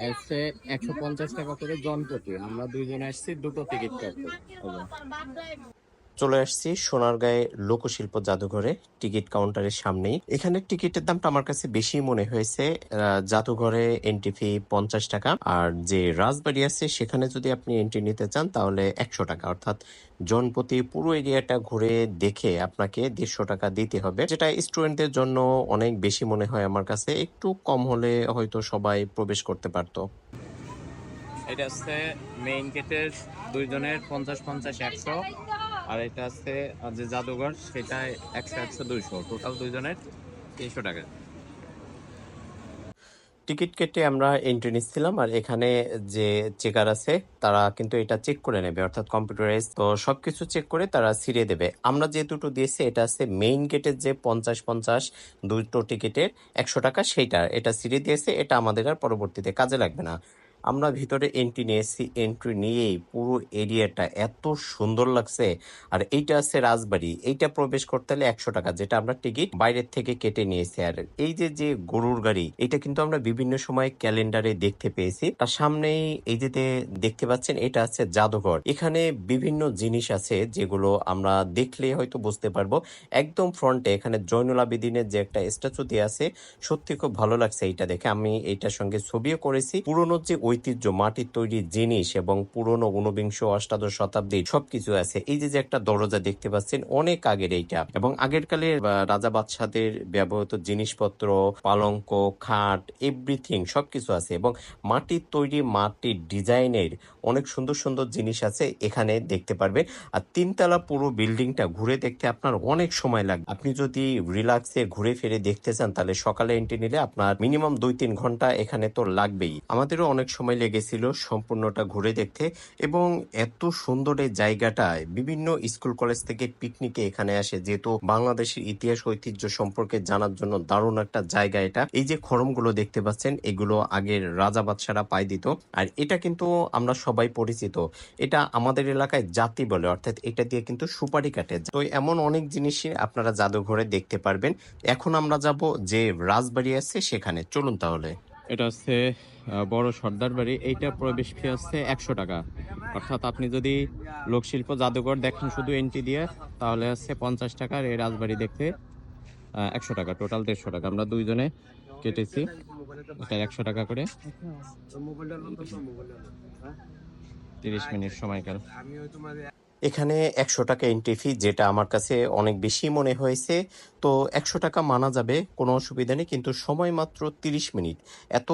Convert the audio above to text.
এসছে একশো পঞ্চাশ টাকা করে জন প্রতি আমরা দুইজন আসছি দুটো টিকিট কাটতে হবে চলে আসছি সোনারগাঁয়ে লোকশিল্প জাদুঘরে টিকিট কাউন্টারের সামনেই। এখানে টিকিটের দামটা আমার কাছে বেশি মনে হয়েছে। জাদুঘরে এন্ট্রি ফি পঞ্চাশ টাকা আর যে রাজবাড়ি আছে সেখানে যদি আপনি এন্ট্রি নিতে চান তাহলে একশো টাকা। অর্থাৎ জনপ্রতি পুরো এরিয়াটা ঘুরে দেখে আপনাকে দেড়শো টাকা দিতে হবে, যেটা স্টুডেন্টদের জন্য অনেক বেশি মনে হয় আমার কাছে। একটু কম হলে হয়তো সবাই প্রবেশ করতে পারতো। এটা হচ্ছে মেইন গেটের দুইজনের পঞ্চাশ পঞ্চাশ একশো। আর এটা আছে যে জাদুঘর সেটা একশো একশো দুইশো। টোটাল দুইজনের তিনশো টাকা। টিকিট কেটে আমরা এন্ট্রি নিচ্ছিলাম, আর এখানে যে চেকার আছে, তারা কিন্তু এটা চেক করে নেবে, অর্থাৎ কম্পিউটারাইজ তো সবকিছু চেক করে তারা ছিঁড়ে দেবে। আমরা যে দুটো দিয়েছি, এটা আছে মেইন গেটের যে পঞ্চাশ পঞ্চাশ দুটো টিকিটের একশো টাকা সেইটা এটা ছিঁড়ে দিয়েছে, এটা আমাদের আর পরবর্তীতে কাজে লাগবে না। আমরা ভিতরে এন্ট্রি নিয়েছি এন্ট্রি নিয়েই পুরো এরিয়াটা এত সুন্দর লাগছে। আর এইটা আছে রাজবাড়ি। এইটা প্রবেশ করতে হলে একশো টাকা, যেটা আমরা টিকিট বাইরের থেকে কেটে নিয়েছি। আর এই যে যে গরুর গাড়ি, এটা কিন্তু আমরা বিভিন্ন সময় ক্যালেন্ডারে দেখতে পেয়েছি। তার সামনেই এই যে দেখতে পাচ্ছেন, এটা আছে জাদুঘর। এখানে বিভিন্ন জিনিস আছে যেগুলো আমরা দেখলে হয়তো বুঝতে পারব। একদম ফ্রন্টে এখানে জৈনুল আবেদিনের যে একটা স্ট্যাচু দিয়ে আছে, সত্যি খুব ভালো লাগছে এইটা দেখে। আমি এইটার সঙ্গে ছবিও করেছি। পুরনো যে ঐতিহ্য, মাটির তৈরি জিনিস এবং পুরনো ঊনবিংশ অষ্টাদশ শতাব্দীর সবকিছু আছে। এই যে যে একটা দরজা দেখতে পাচ্ছেন, অনেক আগের এইটা। এবং আগের কালের রাজা বাদশাদের ব্যবহৃত জিনিসপত্র, পালঙ্ক, খাট, এভরিথিং সবকিছু আছে এবং মাটির তৈরি, মাটির ডিজাইনের অনেক সুন্দর সুন্দর জিনিস আছে এখানে দেখতে পারবেন। আর তিনতলা পুরো বিল্ডিংটা ঘুরে দেখতে আপনার অনেক সময় লাগবে। আপনি যদি রিল্যাক্সে ঘুরে ফিরে দেখতে চান, তাহলে সকালে এন্ট্রি নিলে আপনার মিনিমাম দুই তিন ঘণ্টা এখানে তো লাগবেই। আমাদেরও অনেক সময় লেগেছিল সম্পূর্ণটা ঘুরে দেখতে এবং এত সুন্দর এই জায়গাটায় বিভিন্ন স্কুল কলেজ থেকে পিকনিকে এখানে আসে, যেহেতু বাংলাদেশের ইতিহাস ঐতিহ্য সম্পর্কে জানার জন্য দারুণ একটা জায়গা এটা। এই যে খরমগুলো দেখতে পাচ্ছেন, এগুলো আগের রাজা বাদশারা পাই দিত। আর এটা কিন্তু আমরা সবাই পরিচিত। এটা আমাদের এলাকায় জাতি বলে, অর্থাৎ এটা দিয়ে কিন্তু সুপারি কাটে। তো এমন অনেক জিনিসই আপনারা জাদুঘরে দেখতে পারবেন। এখন আমরা যাব যে রাজবাড়ি আছে সেখানে। চলুন তাহলে। এটা হচ্ছে বড় সর্দার বাড়ি। এইটা প্রবেশ ফি হচ্ছে একশো টাকা। অর্থাৎ আপনি যদি লোকশিল্প জাদুঘর দেখেন শুধু এন্ট্রি দিয়ে, তাহলে হচ্ছে পঞ্চাশ টাকা আর এই রাজবাড়ি দেখতে একশো টাকা টোটাল দেড়শো টাকা। আমরা দুইজনে কেটেছি, এটা একশো টাকা করে। তিরিশ মিনিট সময়কাল এখানে একশো টাকা এন্ট্রি ফি যেটা আমার কাছে অনেক বেশি মনে হয়েছে। তো একশো টাকা মানা যাবে, কোনো অসুবিধা নেই, কিন্তু সময় মাত্র তিরিশ মিনিট। এত